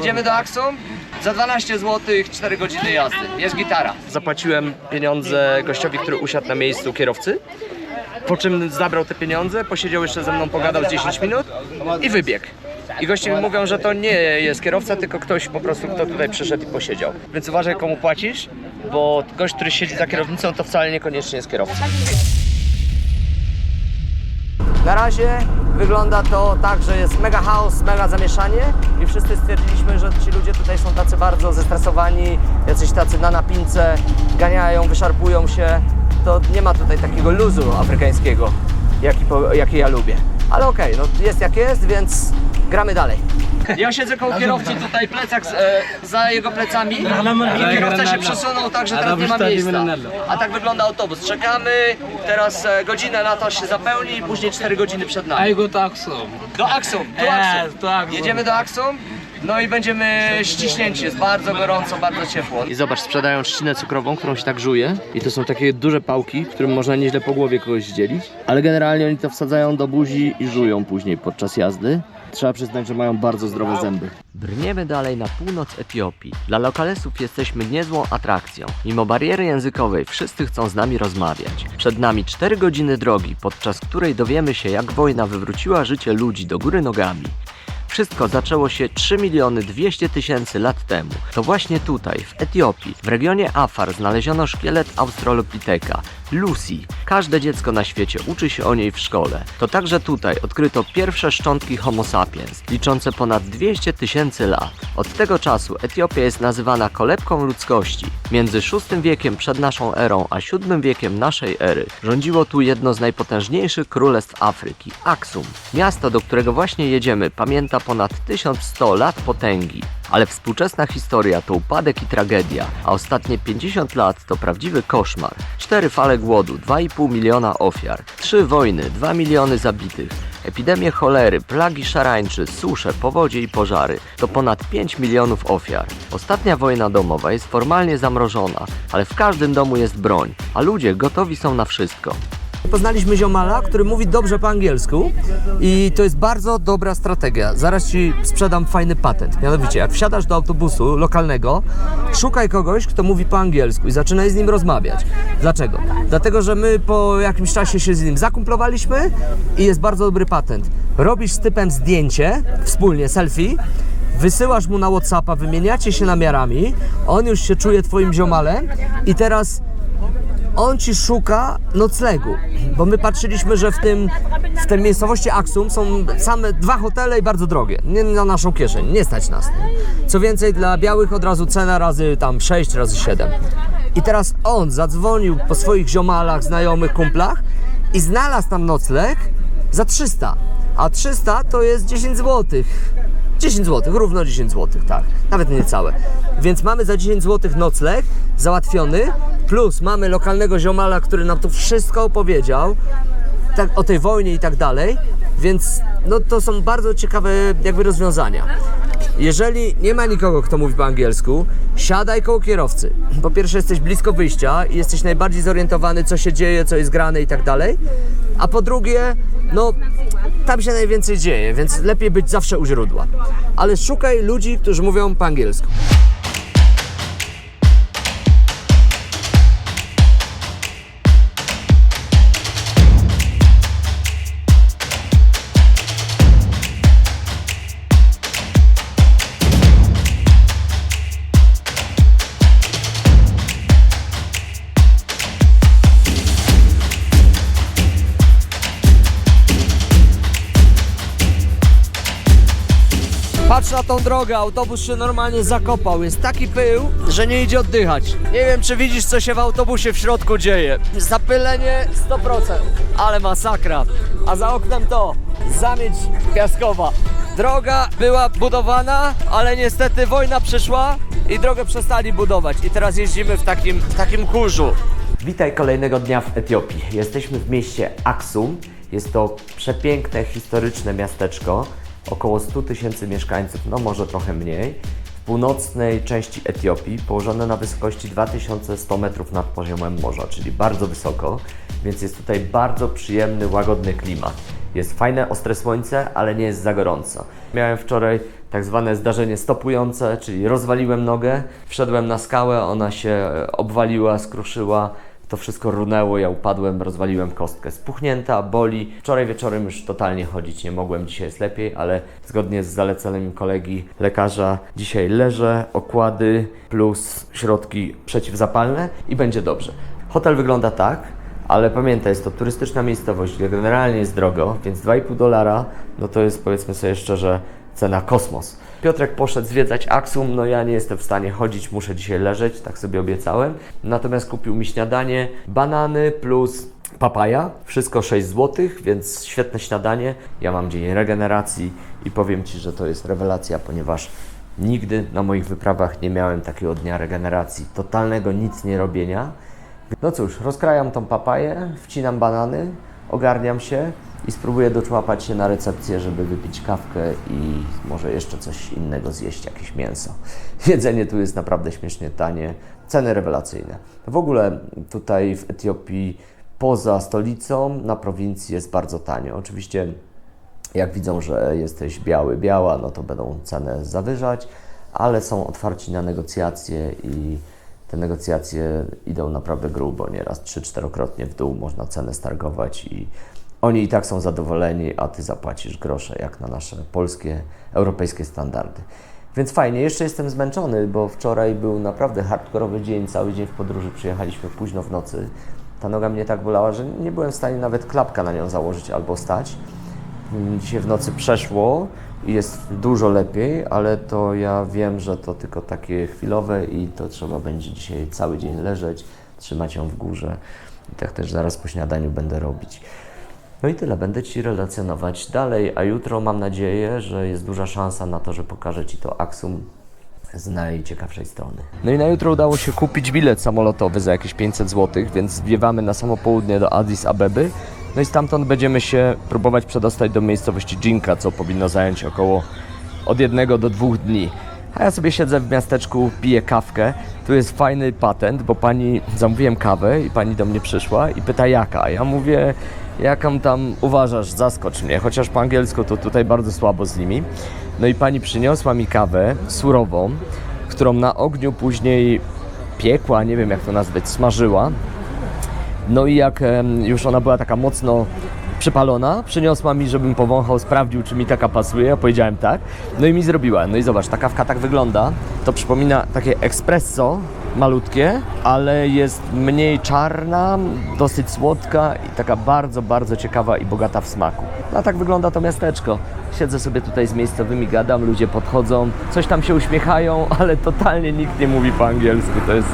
Jedziemy do Aksum za 12 zł 4 godziny jazdy. Jest gitara. Zapłaciłem pieniądze gościowi, który usiadł na miejscu kierowcy. Po czym zabrał te pieniądze, posiedział jeszcze ze mną, pogadał z 10 minut i wybiegł. I goście mi mówią, że to nie jest kierowca, tylko ktoś po prostu, kto tutaj przyszedł i posiedział. Więc uważaj komu płacisz, bo gość, który siedzi za kierownicą, to wcale niekoniecznie jest kierowca. Na razie wygląda to tak, że jest mega chaos, mega zamieszanie i wszyscy stwierdziliśmy, że ci ludzie tutaj są tacy bardzo zestresowani, jacyś tacy na napince, ganiają, wyszarpują się. To nie ma tutaj takiego luzu afrykańskiego, jaki, jaki ja lubię. Ale okej, no jest jak jest, więc gramy dalej. Ja siedzę koło kierowcy tutaj, plecak z, e, za jego plecami i kierowca się przesunął tak, że teraz nie ma miejsca. A tak wygląda autobus. Czekamy, teraz e, godzinę lata się zapełni później 4 godziny przed nami. I go to Aksum. Do Aksum, do Aksum. do Aksum. Jedziemy do Aksum. No i będziemy ściśnięci, jest bardzo gorąco, bardzo ciepło. I zobacz, sprzedają trzcinę cukrową, którą się tak żuje. I to są takie duże pałki, którym można nieźle po głowie kogoś zdzielić. Ale generalnie oni to wsadzają do buzi i żują później podczas jazdy. Trzeba przyznać, że mają bardzo zdrowe zęby. Brniemy dalej na północ Etiopii. Dla lokalesów jesteśmy niezłą atrakcją. Mimo bariery językowej wszyscy chcą z nami rozmawiać. Przed nami 4 godziny drogi, podczas której dowiemy się jak wojna wywróciła życie ludzi do góry nogami. Wszystko zaczęło się 3 miliony 200 tysięcy lat temu. To właśnie tutaj, w Etiopii, w regionie Afar znaleziono szkielet Australopitheka, Lucy. Każde dziecko na świecie uczy się o niej w szkole. To także tutaj odkryto pierwsze szczątki Homo sapiens, liczące ponad 200 tysięcy lat. Od tego czasu Etiopia jest nazywana kolebką ludzkości. Między VI wiekiem przed naszą erą a VII wiekiem naszej ery rządziło tu jedno z najpotężniejszych królestw Afryki, Aksum. Miasto, do którego właśnie jedziemy, pamięta ponad 1100 lat potęgi. Ale współczesna historia to upadek i tragedia, a ostatnie 50 lat to prawdziwy koszmar. Cztery fale głodu, 2,5 miliona ofiar, trzy wojny, 2 miliony zabitych, epidemie cholery, plagi szarańczy, susze, powodzie i pożary to ponad 5 milionów ofiar. Ostatnia wojna domowa jest formalnie zamrożona, ale w każdym domu jest broń, a ludzie gotowi są na wszystko. Poznaliśmy ziomala, który mówi dobrze po angielsku i to jest bardzo dobra strategia. Zaraz Ci sprzedam fajny patent. Mianowicie, jak wsiadasz do autobusu lokalnego, szukaj kogoś, kto mówi po angielsku i zaczynaj z nim rozmawiać. Dlaczego? Dlatego, że my po jakimś czasie się z nim zakumplowaliśmy i jest bardzo dobry patent. Robisz z typem zdjęcie, wspólnie, selfie, wysyłasz mu na Whatsappa, wymieniacie się namiarami, on już się czuje Twoim ziomalem i teraz on ci szuka noclegu, bo my patrzyliśmy, że w tym w tej miejscowości Aksum są same dwa hotele i bardzo drogie, nie na naszą kieszeń, nie stać nas. Co więcej, dla białych od razu cena razy tam 6, razy 7. I teraz on zadzwonił po swoich ziomalach, znajomych, kumplach i znalazł tam nocleg za 300, a 300 to jest 10 złotych. 10 zł, równo 10 zł, tak, nawet niecałe. Więc mamy za 10 zł nocleg załatwiony, plus mamy lokalnego ziomala, który nam tu wszystko opowiedział, tak, o tej wojnie i tak dalej, więc no to są bardzo ciekawe jakby rozwiązania. Jeżeli nie ma nikogo, kto mówi po angielsku, siadaj koło kierowcy. Po pierwsze jesteś blisko wyjścia i jesteś najbardziej zorientowany, co się dzieje, co jest grane i tak dalej. A po drugie, no tam się najwięcej dzieje, więc lepiej być zawsze u źródła. Ale szukaj ludzi, którzy mówią po angielsku. Patrz na tą drogę, autobus się normalnie zakopał. Jest taki pył, że nie idzie oddychać. Nie wiem, czy widzisz, co się w autobusie w środku dzieje. Zapylenie 100%, ale masakra. A za oknem to zamieć piaskowa. Droga była budowana, ale niestety wojna przyszła i drogę przestali budować. I teraz jeździmy w takim, w takim kurzu. Witaj kolejnego dnia w Etiopii. Jesteśmy w mieście Aksum. Jest to przepiękne, historyczne miasteczko. Około 100 tysięcy mieszkańców, no może trochę mniej. W północnej części Etiopii, położone na wysokości 2100 metrów nad poziomem morza, czyli bardzo wysoko, więc jest tutaj bardzo przyjemny, łagodny klimat. Jest fajne, ostre słońce, ale nie jest za gorąco. Miałem wczoraj tak zwane zdarzenie stopujące, czyli rozwaliłem nogę, wszedłem na skałę, ona się e, obwaliła, skruszyła, to wszystko runęło, ja upadłem, rozwaliłem kostkę. Spuchnięta, boli. Wczoraj wieczorem już totalnie chodzić nie mogłem, dzisiaj jest lepiej, ale zgodnie z zaleceniem kolegi lekarza, dzisiaj leżę, okłady plus środki przeciwzapalne i będzie dobrze. Hotel wygląda tak, ale pamiętaj, jest to turystyczna miejscowość, gdzie generalnie jest drogo, więc 2,5 dolara, no to jest powiedzmy sobie szczerze cena kosmos. Piotrek poszedł zwiedzać Aksum, no ja nie jestem w stanie chodzić, muszę dzisiaj leżeć, tak sobie obiecałem. Natomiast kupił mi śniadanie, banany plus papaja, wszystko 6 zł, więc świetne śniadanie. Ja mam dzień regeneracji i powiem Ci, że to jest rewelacja, ponieważ nigdy na moich wyprawach nie miałem takiego dnia regeneracji, totalnego nic nie robienia. No cóż, rozkrajam tą papaję, wcinam banany, ogarniam się i spróbuję doczłapać się na recepcję, żeby wypić kawkę i może jeszcze coś innego zjeść, jakieś mięso. Jedzenie tu jest naprawdę śmiesznie tanie, ceny rewelacyjne. W ogóle tutaj w Etiopii poza stolicą na prowincji jest bardzo tanio. Oczywiście jak widzą, że jesteś biały, biała, no to będą cenę zawyżać, ale są otwarci na negocjacje i te negocjacje idą naprawdę grubo, nieraz 3-4krotnie w dół można cenę stargować i oni i tak są zadowoleni, a Ty zapłacisz grosze, jak na nasze polskie, europejskie standardy. Więc fajnie, jeszcze jestem zmęczony, bo wczoraj był naprawdę hardkorowy dzień, cały dzień w podróży, przyjechaliśmy późno w nocy. Ta noga mnie tak bolała, że nie byłem w stanie nawet klapka na nią założyć albo stać. Dzisiaj w nocy przeszło i jest dużo lepiej, ale to ja wiem, że to tylko takie chwilowe i to trzeba będzie dzisiaj cały dzień leżeć, trzymać ją w górze. I tak też zaraz po śniadaniu będę robić. No i tyle, będę Ci relacjonować dalej, a jutro mam nadzieję, że jest duża szansa na to, że pokażę Ci to Aksum z najciekawszej strony. No i na jutro udało się kupić bilet samolotowy za jakieś 500 zł, więc zwiewamy na samo południe do Addis Abeby. No i stamtąd będziemy się próbować przedostać do miejscowości Jinka, co powinno zająć około od jednego do dwóch dni. A ja sobie siedzę w miasteczku, piję kawkę. Tu jest fajny patent, bo pani zamówiłem kawę i pani do mnie przyszła i pyta jaka. Ja mówię, jaką tam uważasz, zaskocz mnie. Chociaż po angielsku to tutaj bardzo słabo z nimi. No i pani przyniosła mi kawę surową, którą na ogniu później piekła, nie wiem jak to nazwać, smażyła. No i jak już ona była taka mocno przypalona, przyniosła mi, żebym powąchał, sprawdził, czy mi taka pasuje. Ja powiedziałem tak. No i mi zrobiła. No i zobacz, ta kawka tak wygląda. To przypomina takie espresso malutkie, ale jest mniej czarna, dosyć słodka i taka bardzo, bardzo ciekawa i bogata w smaku. No a tak wygląda to miasteczko. Siedzę sobie tutaj z miejscowymi, gadam, ludzie podchodzą, coś tam się uśmiechają, ale totalnie nikt nie mówi po angielsku. To jest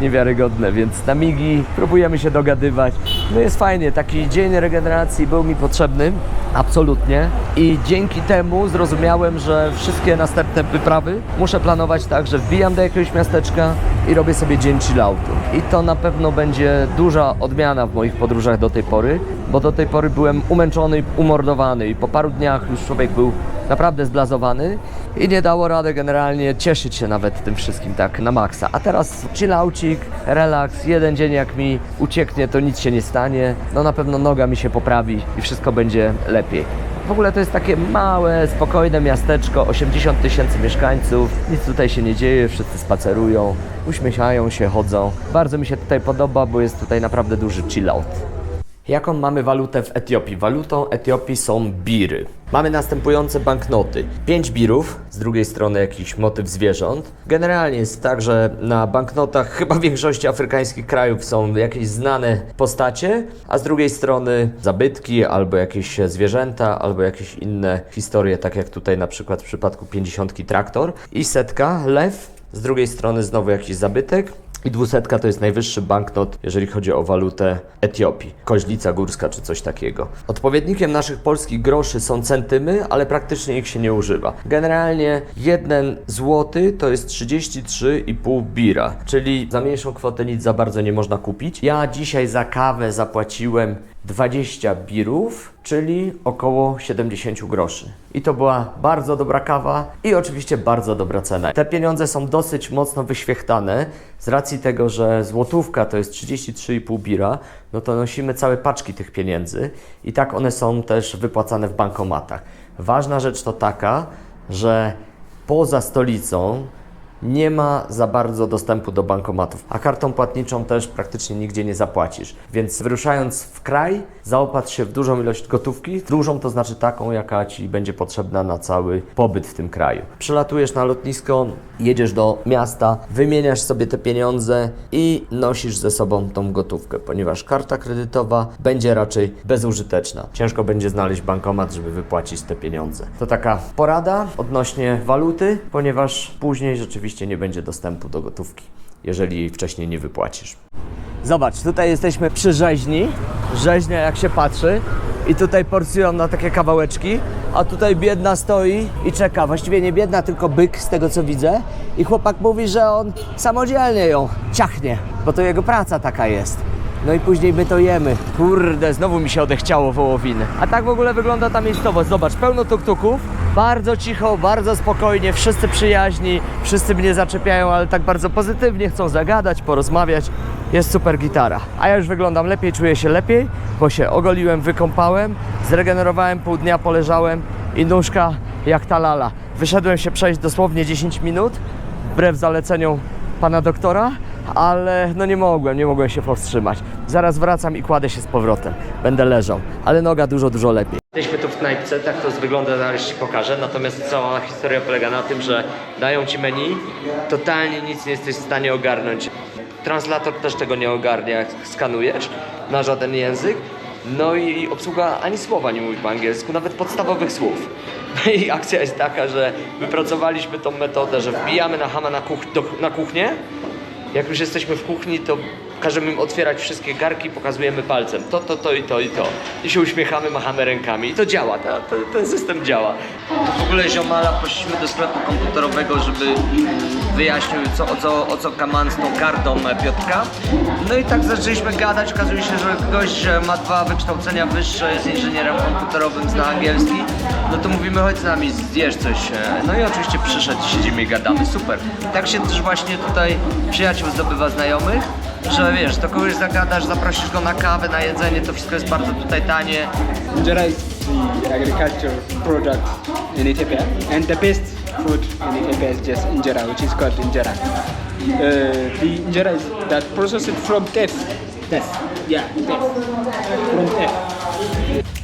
niewiarygodne, więc na migi próbujemy się dogadywać. No jest fajnie, taki dzień regeneracji był mi potrzebny, absolutnie. I dzięki temu zrozumiałem, że wszystkie następne wyprawy muszę planować tak, że wbijam do jakiegoś miasteczka i robię sobie dzień chilloutu. I to na pewno będzie duża odmiana w moich podróżach do tej pory, bo do tej pory byłem umęczony, umordowany i po paru dniach już człowiek był naprawdę zblazowany i nie dało rady generalnie cieszyć się nawet tym wszystkim tak na maksa. A teraz chillaucik, relaks, jeden dzień jak mi ucieknie, to nic się nie stanie. No na pewno noga mi się poprawi i wszystko będzie lepiej. W ogóle to jest takie małe, spokojne miasteczko, 80 tysięcy mieszkańców, nic tutaj się nie dzieje, wszyscy spacerują, uśmiechają się, chodzą. Bardzo mi się tutaj podoba, bo jest tutaj naprawdę duży chillout. Jaką mamy walutę w Etiopii? Walutą Etiopii są biry. Mamy następujące banknoty. 5 birów, z drugiej strony jakiś motyw zwierząt. Generalnie jest tak, że na banknotach chyba w większości afrykańskich krajów są jakieś znane postacie, a z drugiej strony zabytki, albo jakieś zwierzęta, albo jakieś inne historie, tak jak tutaj na przykład w przypadku 50 traktor. I setka, lew, z drugiej strony znowu jakiś zabytek. I dwusetka to jest najwyższy banknot, jeżeli chodzi o walutę Etiopii. Koźlica górska czy coś takiego. Odpowiednikiem naszych polskich groszy są centymy, ale praktycznie ich się nie używa. Generalnie jeden złoty to jest 33,5 bira, czyli za mniejszą kwotę nic za bardzo nie można kupić. Ja dzisiaj za kawę zapłaciłem 20 birów, czyli około 70 groszy. I to była bardzo dobra kawa i oczywiście bardzo dobra cena. Te pieniądze są dosyć mocno wyświechtane z racji tego, że złotówka to jest 33,5 bira, no to nosimy całe paczki tych pieniędzy i tak one są też wypłacane w bankomatach. Ważna rzecz to taka, że poza stolicą nie ma za bardzo dostępu do bankomatów, a kartą płatniczą też praktycznie nigdzie nie zapłacisz. Więc wyruszając w kraj, zaopatrz się w dużą ilość gotówki. Dużą to znaczy taką, jaka ci będzie potrzebna na cały pobyt w tym kraju. Przelatujesz na lotnisko, jedziesz do miasta, wymieniasz sobie te pieniądze i nosisz ze sobą tą gotówkę, ponieważ karta kredytowa będzie raczej bezużyteczna. Ciężko będzie znaleźć bankomat, żeby wypłacić te pieniądze. To taka porada odnośnie waluty, ponieważ później rzeczywiście nie będzie dostępu do gotówki, jeżeli wcześniej nie wypłacisz. Zobacz, tutaj jesteśmy przy rzeźni. Rzeźnia jak się patrzy i tutaj porcjują na takie kawałeczki, a tutaj biedna stoi i czeka. Właściwie nie biedna, tylko byk z tego co widzę. I chłopak mówi, że on samodzielnie ją ciachnie, bo to jego praca taka jest. No i później my to jemy. Kurde, znowu mi się odechciało wołowiny. A tak w ogóle wygląda ta miejscowość. Zobacz, pełno tuk-tuków. Bardzo cicho, bardzo spokojnie, wszyscy przyjaźni, wszyscy mnie zaczepiają, ale tak bardzo pozytywnie, chcą zagadać, porozmawiać. Jest super gitara. A ja już wyglądam lepiej, czuję się lepiej, bo się ogoliłem, wykąpałem, zregenerowałem, pół dnia poleżałem i nóżka jak ta lala. Wyszedłem się przejść dosłownie 10 minut, wbrew zaleceniom pana doktora, ale no nie mogłem, nie mogłem się powstrzymać. Zaraz wracam i kładę się z powrotem. Będę leżał, ale noga dużo, dużo lepiej. Jesteśmy tu w knajpce, tak to wygląda, zaraz Ci pokażę. Natomiast cała historia polega na tym, że dają Ci menu, totalnie nic nie jesteś w stanie ogarnąć. Translator też tego nie ogarnia, jak skanujesz na żaden język. No i obsługa ani słowa nie mówi po angielsku, nawet podstawowych słów. No i akcja jest taka, że wypracowaliśmy tą metodę, że wbijamy na hama na, kuch- na kuchnię, jak już jesteśmy w kuchni, to każemy im otwierać wszystkie garki, pokazujemy palcem to, to, to i to i to. I się uśmiechamy, machamy rękami. I to działa, ta, ta, ten system działa. W ogóle ziomala prosiliśmy do sklepu komputerowego, żeby wyjaśnił co, o, co, o co kaman z tą kartą Piotrka. No i tak zaczęliśmy gadać. Okazuje się, że gość ma dwa wykształcenia wyższe, jest inżynierem komputerowym, zna angielski. No to mówimy, chodź z nami, zjesz coś. e. No i oczywiście przyszedł, siedzimy i gadamy. Super. Tak się też właśnie tutaj przyjaciół zdobywa znajomych, że wiesz, to kogoś zagadasz, zaprosisz go na kawę, na jedzenie, to wszystko jest bardzo tutaj tanie. Injera is the agriculture product in Ethiopia, and the best food in Ethiopia is just injera, which is called injera. Uh, the injera is that processed from teff. Teff. Yeah, teff. From teff.